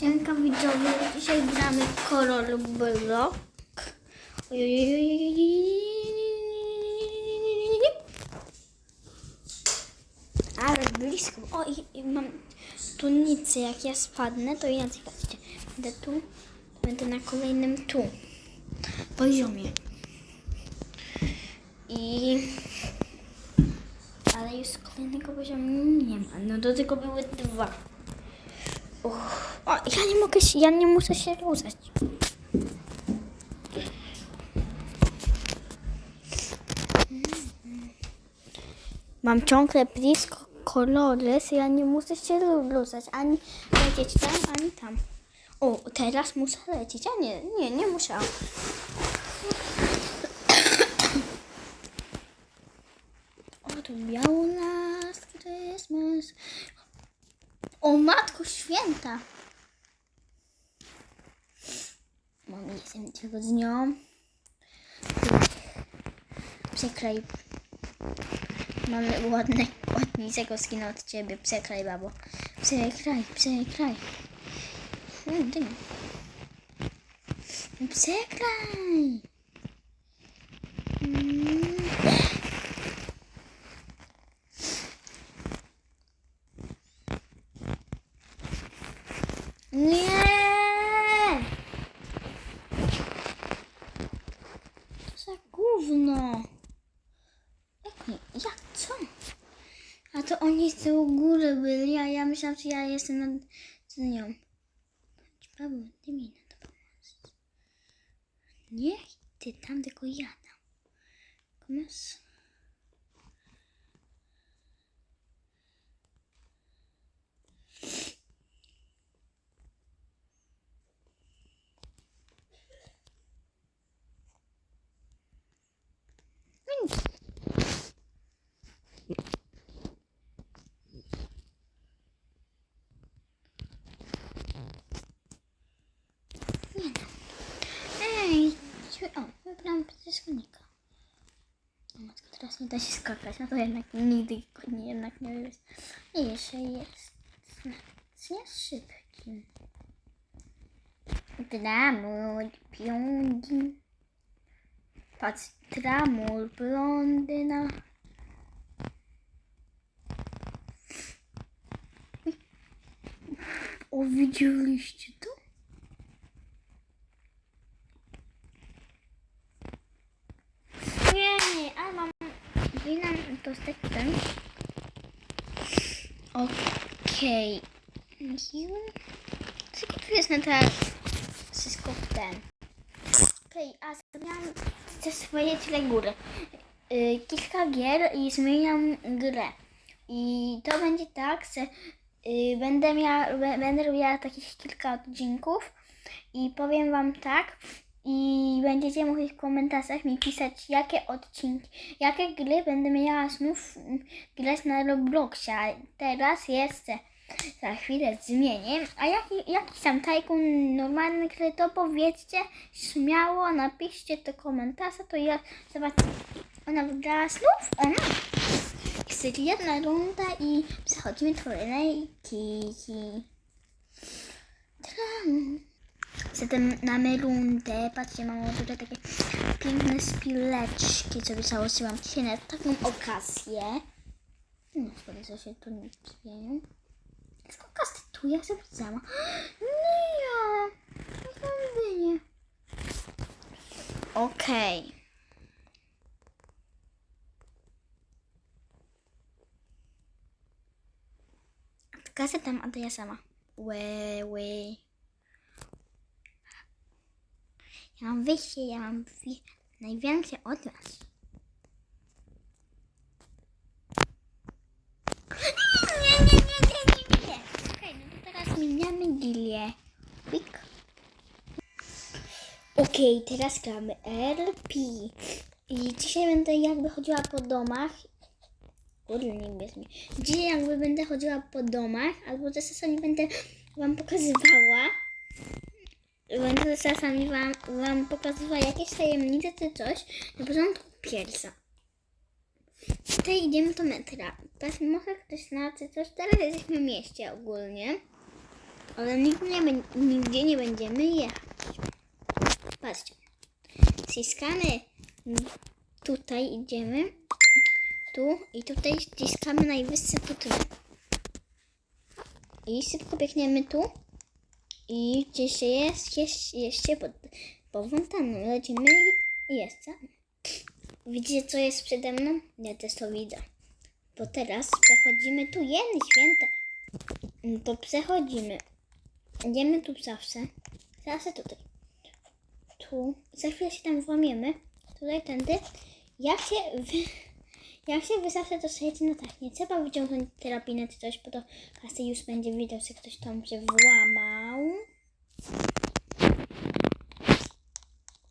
Siemka widzowie, dzisiaj gramy Color Block. Ale blisko. O, i, i mam tu nic. Jak ja spadnę, to inaczej patrzcie. Będę tu, będę na kolejnym tu poziomie. I... Ale już kolejnego poziomu nie ma. No do tego były dwa. O, ja nie mogę się, ja nie muszę się ruszać. Mam ciągle blisko kolory, ja nie muszę się ruszać, ani lecieć tam, ani tam. O, teraz muszę lecieć, a nie, nie, nie muszę. O, tu biało last Christmas. O, Matko Święta. Mam jestem tylko z nią. Przekraj. Mamy ładne, ładniejszego skina od ciebie. Przekraj, babo. Przekraj, przekraj. Hmm, dym. Przekraj. Mm. Nie! Co za gówno? Jak nie? Jak co? A tyłu góry byli, a ja myślałam, że ja jestem nad z nią. Paweł, ty mi na to pomożesz. Nie ty tam, tylko ja tam. Komuś? Ej, ci- o, wybrałam ze skonika. O matko, teraz nie da się skakać, no to jednak nigdy nie, jednak nie jest. I jeszcze jest nie szybki. Tramur, piągi. Patrz, tramur, blondyna. O, widzieliście to? Nie, nie, ale mam to z tekstem. Okej. Okay. Tu jest na tak wszystko ten. Okej, a zmieniam te swoje tyle góry. Y, kilka gier i zmieniam grę. I to będzie tak, że y, będę, miała, będę robiła takich kilka odcinków i powiem wam tak i będziecie mogli w komentarzach mi pisać jakie odcinki, jakie gry będę miała znów mm, grać na Robloxie. Teraz jeszcze za chwilę zmienię. A jaki, jakiś tam tajkun normalny gry, to powiedzcie śmiało, napiszcie to komentarze, to ja zobaczę. Ona wygrała znów? Ona? Jest jedna runda i przechodzimy do kolejki. Tram. Zatem mamy rundę. Patrzcie, mam tutaj takie piękne spileczki, co założyłam dzisiaj na taką okazję. No, szkoda, że się tu nie dzieje. Tylko kasty tu, jak sobie sama. Nie ja. Naprawdę nie. Okej. Kasę tam, a to ja sama. Łe, łe. Ja mam wyjście, ja mam wi- największe od was. Nie, nie, nie, nie, nie, nie. Okej, no to teraz zmieniamy gilię. Pik. Okej, teraz gramy RP. I dzisiaj będę jakby chodziła po domach. Kurde, nie bierz mnie. Dzisiaj jakby będę chodziła po domach, albo też czasami będę wam pokazywała. Będę czasami wam, wam pokazywała jakieś tajemnice czy coś. Na początku pierwsza. Tutaj idziemy do metra. Teraz może ktoś zna czy coś. Teraz jesteśmy w mieście ogólnie. Ale nigdzie nie, nigdzie nie będziemy jechać. Patrzcie. Ściskamy. Tutaj idziemy. Tu i tutaj ściskamy najwyższy budynek. I szybko biegniemy tu. I gdzieś jest, jest jeszcze pod, pod fontanną. Lecimy i jest tam. Widzicie, co jest przede mną? Ja też to widzę. Bo teraz przechodzimy tu. Jeny święte. No to przechodzimy. Idziemy tu zawsze. Zawsze tutaj. Tu. Za chwilę się tam włamiemy. Tutaj, tędy. Jak się wy... Jak się wy zawsze dostajecie, no tak, nie trzeba wyciągnąć terapinę czy coś, bo to każdy już będzie widział, że ktoś tam się włamał.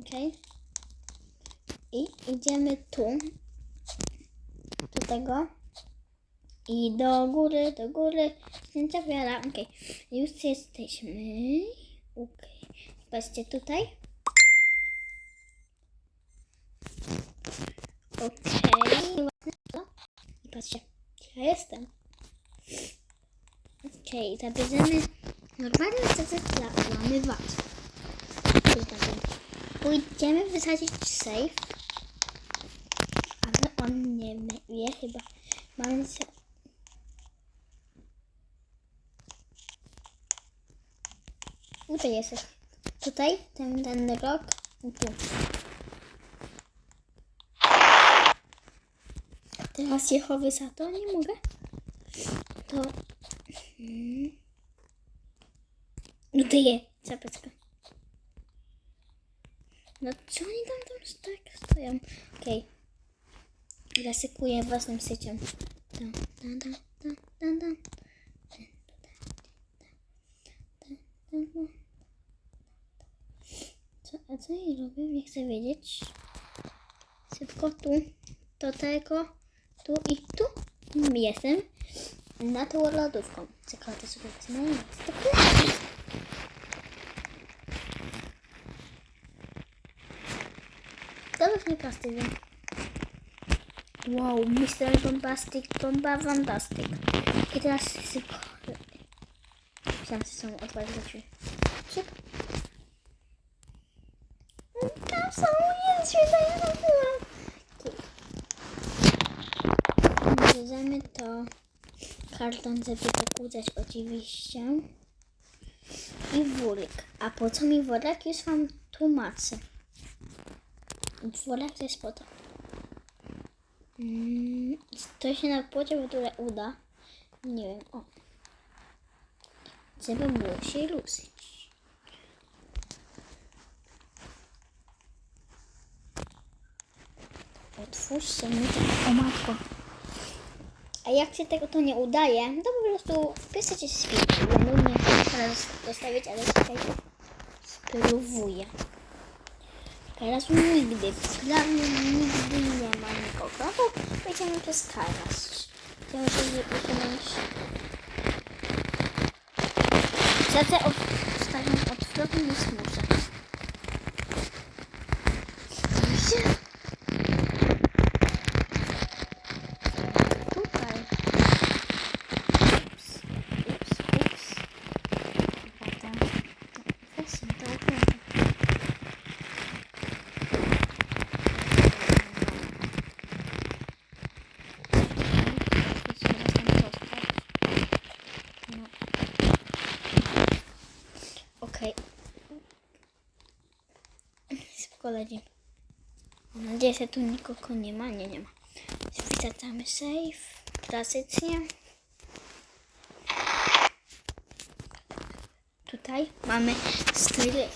Okej. I idziemy tu. Do tego. I do góry, do góry. Zdjęcia wiara. Okej. Już jesteśmy. Okej. Patrzcie tutaj. Okej. I patrzcie. Ja jestem. Okej, zabierzemy normalny statek dla włamywacza. Tutaj. Pójdziemy wysadzić safe. Ale on nie wie chyba. Mamy się... Tutaj jesteś. Tutaj, ten, ten rok i tu. Teraz Jehowy za to nie mogę. To... Hmm. No to je, zapeczka. No co oni tam tam tak stoją? Okej. Zasykuję własnym syciem. Co, a co ja robię? Nie chcę wiedzieć. Szybko tu, do tego, tu i tu jestem. Na tą lodówką. Czekaj, to sobie wezmę. To klasa. To już nie plastyk. Wow, Mr. Bombastic, bomba fantastic. I teraz szybko. Myślałam, że są otwarte drzwi. Szybko. Tam są, jest świetna, ja. Bierzemy to karton, żeby pokłócać oczywiście. I worek. A po co mi worek? Już wam tłumaczę. Worek to jest po to. Mm, to się na płocie ogóle uda. Nie wiem, o. Żeby było się ruszyć. Otwórzcie mi to. O matko. A jak się tego to nie udaje, to po prostu wpiszecie świt. Ja nudnie teraz dostawić, ale tutaj spróbuję. Teraz nigdy, dla mnie nigdy nie ma nikogo, bo będziemy przez teraz. Chciałem sobie usunąć. Za te ustawiam odwrotnie niż muszę. Widzicie? Tutaj. Ups, ups, ups. Potem. Weź się to ukręcę. Okej. Leci. Mam nadzieję, że tu nikogo nie ma. Nie, nie ma. Wracamy safe. Klasycznie. Tutaj mamy styly.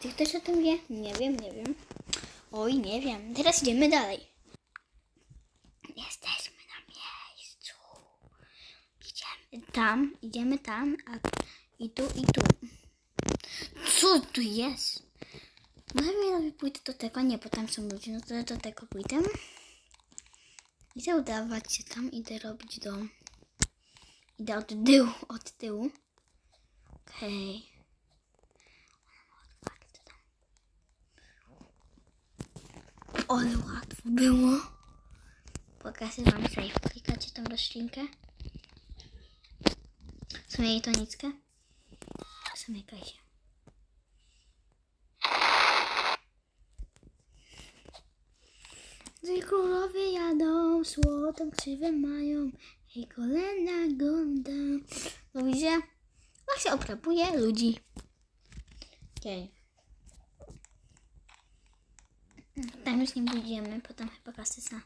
Czy ktoś o tym wie? Nie wiem, nie wiem. Oj, nie wiem. Teraz idziemy dalej. Jesteśmy na miejscu. Idziemy tam, idziemy tam, a i tu, i tu. Co tu jest? Może ja pójdę do tego, nie, bo tam są ludzie, no to do tego pójdę. Idę udawać się tam, idę robić dom. Idę od tyłu, od tyłu. Okej. Ale łatwo było. Pokażę wam safe. Klikacie tą roślinkę. W sumie jej tonickę. Zamykaj się. Gdy królowie jadą, złotą krzywę mają, hej kolenda gonda. No widzicie? Właśnie oprabuje ludzi. Okej. Tam już nie pójdziemy, potem chyba kasy za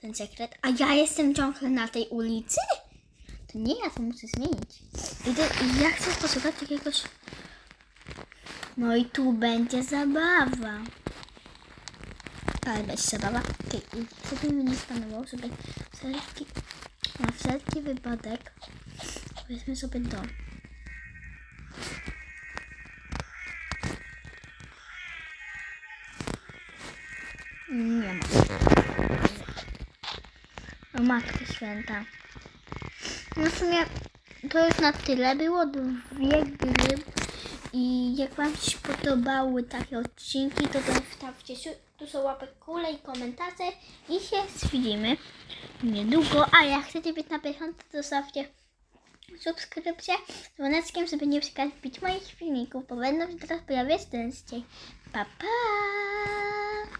ten sekret. A ja jestem ciągle na tej ulicy? To nie ja to muszę zmienić. Idę, ja chcę posłuchać jakiegoś... No i tu będzie zabawa. Ale będzie zabawa. Okej, okay. sobie mi nie stanował, żeby wszelki, na wszelki wypadek powiedzmy sobie to. Nie ma. O Matko Święta. No w sumie to już na tyle. Było dwie gry. I jak Wam się podobały takie odcinki, to zostawcie tu są łapek górę i komentarze i się widzimy niedługo. A jak chcecie być na bieżąco, to zostawcie subskrypcję z dzwoneczkiem, żeby nie przegapić moich filmików, bo będą się teraz pojawiać częściej. Pa, pa!